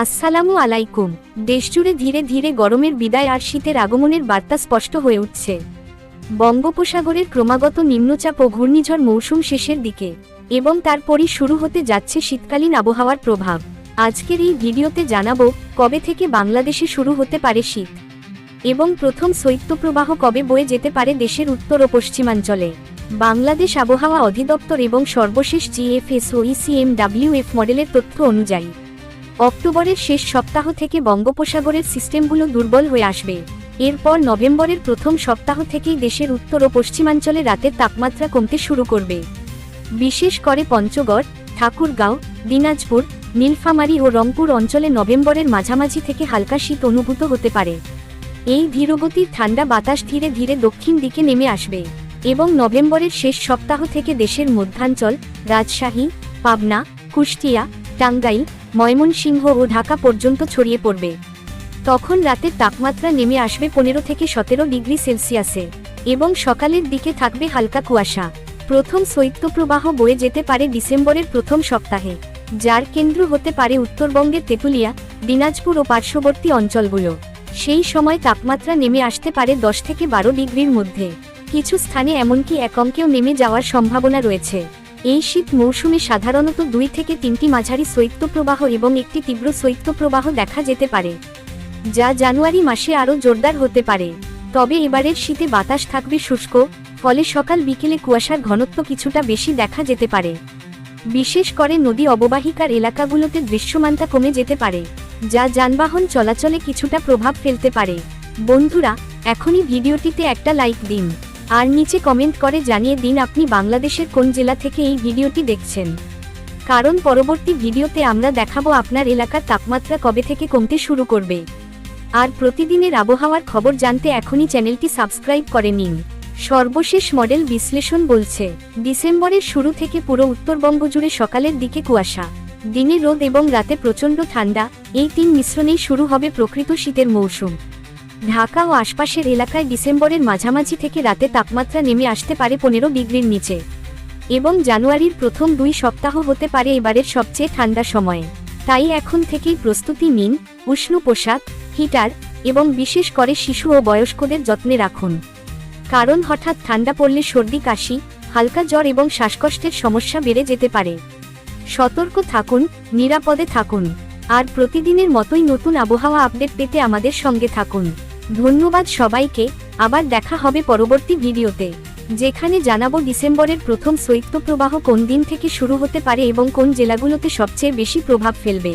আসসালামু আলাইকুম। দেশজুড়ে ধীরে ধীরে গরমের বিদায় আর শীতের আগমনের বার্তা স্পষ্ট হয়ে উঠছে। বঙ্গোপসাগরের ক্রমাগত নিম্নচাপ ও ঘূর্ণিঝড় মৌসুম শেষের দিকে এবং তারপরই শুরু হতে যাচ্ছে শীতকালীন আবহাওয়ার প্রভাব। আজকের এই ভিডিওতে জানাব, কবে থেকে বাংলাদেশে শুরু হতে পারে শীত? এবং প্রথম শৈত্যপ্রবাহ কবে বয়ে যেতে পারে দেশের উত্তর ও পশ্চিমাঞ্চলে? বাংলাদেশ আবহাওয়া অধিদপ্তর এবং সর্বশেষ জিএফএস ও ইসিএমডাব্লিউএফ মডেলের তথ্য অনুযায়ী অক্টোবরের শেষ সপ্তাহ থেকে বঙ্গোপসাগরের সিস্টেমগুলো দুর্বল হয়ে আসবে। এরপর নভেম্বরের প্রথম সপ্তাহ থেকেই দেশের উত্তর ও পশ্চিমাঞ্চলে রাতের তাপমাত্রা কমতে শুরু করবে। বিশেষ করে পঞ্চগড়, ঠাকুরগাঁও, দিনাজপুর, নীলফামারী ও রংপুর অঞ্চলে নভেম্বরের মাঝামাঝি থেকে হালকা শীত অনুভূত হতে পারে। এই ধীরগতির ঠান্ডা বাতাস ধীরে ধীরে দক্ষিণ দিকে নেমে আসবে এবং নভেম্বরের শেষ সপ্তাহ থেকে দেশের মধ্যাঞ্চল, রাজশাহী, পাবনা, কুষ্টিয়া, টাঙ্গাইল ময়মনসিংহ ও ঢাকা পর্যন্ত ছড়িয়ে পড়বে। তখন রাতের তাপমাত্রা নেমে আসবে পনেরো থেকে সতেরো ডিগ্রি সেলসিয়াসে, এবং সকালের দিকে থাকবে হালকা কুয়াশা। প্রথম শৈত্যপ্রবাহ বয়ে যেতে পারে ডিসেম্বরের প্রথম সপ্তাহে, যার কেন্দ্র হতে পারে উত্তরবঙ্গের তেঁতুলিয়া, দিনাজপুর ও পার্শ্ববর্তী অঞ্চলগুলো। সেই সময় তাপমাত্রা নেমে আসতে পারে দশ থেকে বারো ডিগ্রির মধ্যে। কিছু স্থানে এমনকি এক অঙ্কেও নেমে যাওয়ার সম্ভাবনা রয়েছে। এই শীত মৌসুমে সাধারণত দুই থেকে তিনটি মাঝারি শৈত্যপ্রবাহ এবং একটি তীব্র শৈত্যপ্রবাহ দেখা যেতে পারে, যা জানুয়ারি মাসে আরও জোরদার হতে পারে। তবে এবারের শীতে বাতাস থাকবে শুষ্ক, ফলে সকাল বিকেলে কুয়াশার ঘনত্ব কিছুটা বেশি দেখা যেতে পারে। বিশেষ করে নদী অববাহিকার এলাকাগুলোতে দৃশ্যমানতা কমে যেতে পারে, যা যানবাহন চলাচলে কিছুটা প্রভাব ফেলতে পারে। বন্ধুরা, এখনই ভিডিওটিতে একটা লাইক দিন। আর নিচে কমেন্ট করে জানিয়ে দিন আপনি বাংলাদেশের কোন জেলা থেকে এই ভিডিওটি দেখছেন। কারণ পরবর্তী ভিডিওতে আমরা দেখাবো আপনার এলাকার তাপমাত্রা কবে থেকে কমতে শুরু করবে। আর প্রতিদিনের আবহাওয়ার খবর জানতে এখনই চ্যানেলটি সাবস্ক্রাইব করে নিন। সর্বশেষ মডেল বিশ্লেষণ বলছে, ডিসেম্বরের শুরু থেকে পুরো উত্তরবঙ্গ জুড়ে সকালের দিকে কুয়াশা, দিনে রোদ এবং রাতে প্রচণ্ড ঠান্ডা, এই তিন মিশ্রণেই শুরু হবে প্রকৃত শীতের মৌসুম। ঢাকা ও আশপাশের এলাকায় ডিসেম্বরের মাঝামাঝি থেকে রাতে তাপমাত্রা নেমে আসতে পারে পনেরো ডিগ্রির নিচে। এবং জানুয়ারির প্রথম দুই সপ্তাহ হতে পারে এবারের সবচেয়ে ঠান্ডা সময়ে। তাই এখন থেকেই প্রস্তুতি নিন, উষ্ণ পোশাক, হিটার এবং বিশেষ করে শিশু ও বয়স্কদের যত্নে রাখুন। কারণ হঠাৎ ঠান্ডা পড়লে সর্দি, কাশি, হালকা জ্বর এবং শ্বাসকষ্টের সমস্যা বেড়ে যেতে পারে। সতর্ক থাকুন, নিরাপদে থাকুন। আর প্রতিদিনের মতোই নতুন আবহাওয়া আপডেট পেতে আমাদের সঙ্গে থাকুন। ধন্যবাদ সবাইকে, আবার দেখা হবে পরবর্তী ভিডিওতে। যেখানে জানাব ডিসেম্বরের প্রথম শৈত্যপ্রবাহ কোন দিন থেকে শুরু হতে পারে এবং কোন জেলাগুলোতে সবচেয়ে বেশি প্রভাব ফেলবে।